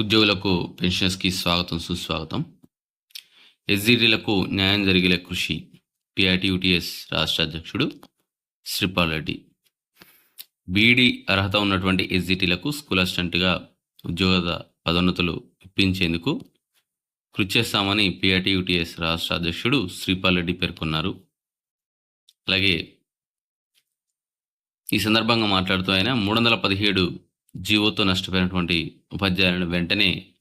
ఉద్యోగులకు పెన్షనర్స్కి స్వాగతం సుస్వాగతం. ఎస్జిటీలకు న్యాయం జరిగేలా కృషి పిఐటియుటిఎస్ రాష్ట్ర అధ్యక్షుడు శ్రీపాల్ రెడ్డి. బీఈడి అర్హత ఉన్నటువంటి ఎస్జీటీలకు స్కూల్ అసిస్టెంట్గా ఉద్యోగ పదోన్నతులు ఇప్పించేందుకు కృషి చేస్తామని పిఐటియుటిఎస్ రాష్ట్ర అధ్యక్షుడు శ్రీపాల్ రెడ్డి పేర్కొన్నారు. అలాగే ఈ సందర్భంగా మాట్లాడుతూ ఆయన మూడు వందల పదిహేడు జీవోతో నష్టపోయినటువంటి ఉపాధ్యాయులను వెంటనే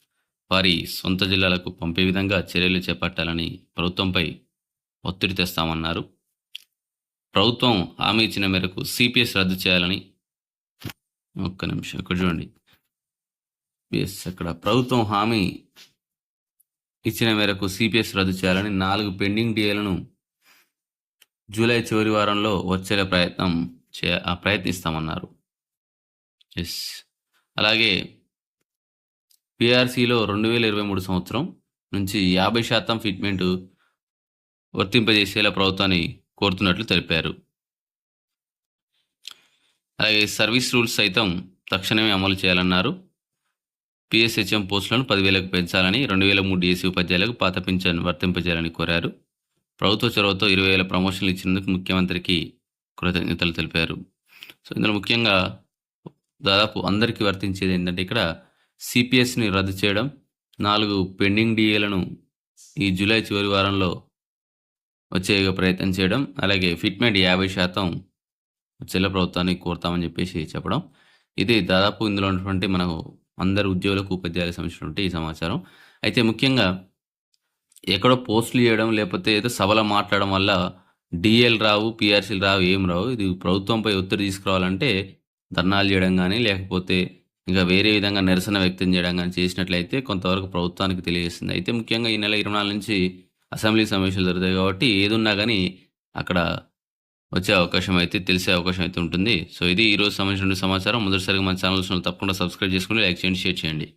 వారి సొంత జిల్లాలకు పంపే విధంగా చర్యలు చేపట్టాలని ప్రభుత్వంపై ఒత్తిడి తెస్తామన్నారు. ప్రభుత్వం హామీ ఇచ్చిన మేరకు సిపిఎస్ రద్దు చేయాలని ఒక్క నిమిషం ఇక్కడ చూడండి. ఎస్ అక్కడ ప్రభుత్వం హామీ ఇచ్చిన మేరకు సిపిఎస్ రద్దు చేయాలని నాలుగు పెండింగ్ డిఏలను జూలై చివరి వారంలో వచ్చేలా ప్రయత్నం చే ప్రయత్నిస్తామన్నారు. ఎస్ అలాగే పిఆర్సీలో రెండు వేల ఇరవై మూడు సంవత్సరం నుంచి యాభై శాతం ఫిట్మెంట్ వర్తింపజేసేలా ప్రభుత్వాన్ని కోరుతున్నట్లు తెలిపారు. అలాగే సర్వీస్ రూల్స్ సైతం తక్షణమే అమలు చేయాలన్నారు. పిఎస్హెచ్ఎం పోస్టులను పదివేలకు పెంచాలని రెండు వేల మూడు డిఎస్సీ ఉపాధ్యాయులకు పాత పింఛన్ వర్తింపజేయాలని కోరారు. ప్రభుత్వ చొరవతో ఇరవై వేల ప్రమోషన్లు ఇచ్చినందుకు ముఖ్యమంత్రికి కృతజ్ఞతలు తెలిపారు. సో ఇందులో ముఖ్యంగా దాదాపు అందరికీ వర్తించేది ఏంటంటే ఇక్కడ సిపిఎస్ని రద్దు చేయడం నాలుగు పెండింగ్ డిఏలను ఈ జూలై చివరి వారంలో వచ్చే ప్రయత్నం చేయడం అలాగే ఫిట్మెంట్ యాభై శాతం చెల్ల ప్రభుత్వాన్ని కోరుతామని చెప్పేసి చెప్పడం. ఇది దాదాపు ఇందులో ఉన్నటువంటి మనకు అందరు ఉద్యోగులకు ఉపాధ్యాయులకు సంబంధించినటువంటి ఈ సమాచారం. అయితే ముఖ్యంగా ఎక్కడో పోస్టులు చేయడం లేకపోతే ఏదో సభలో మాట్లాడడం వల్ల డిఎల్ రావు పిఆర్సీలు రావు ఏం రావు. ఇది ప్రభుత్వంపై ఒత్తిడి తీసుకురావాలంటే ధర్నాలు చేయడం కానీ లేకపోతే ఇంకా వేరే విధంగా నిరసన వ్యక్తం చేయడం కానీ చేసినట్లయితే కొంతవరకు ప్రభుత్వానికి తెలియజేస్తుంది. అయితే ముఖ్యంగా ఈ నెల ఇరవై నాలుగు నుంచి అసెంబ్లీ సమావేశాలు జరుగుతాయి కాబట్టి ఏదున్నా కానీ అక్కడ వచ్చే అవకాశం అయితే తెలిసే అవకాశం అయితే ఉంటుంది. సో ఇది ఈరోజు సంబంధించిన సమాచారం. మొదటిసారిగా మన ఛానల్స్ తప్పకుండా సబ్స్క్రైబ్ చేసుకుని లైక్ చేయండి షేర్ చేయండి.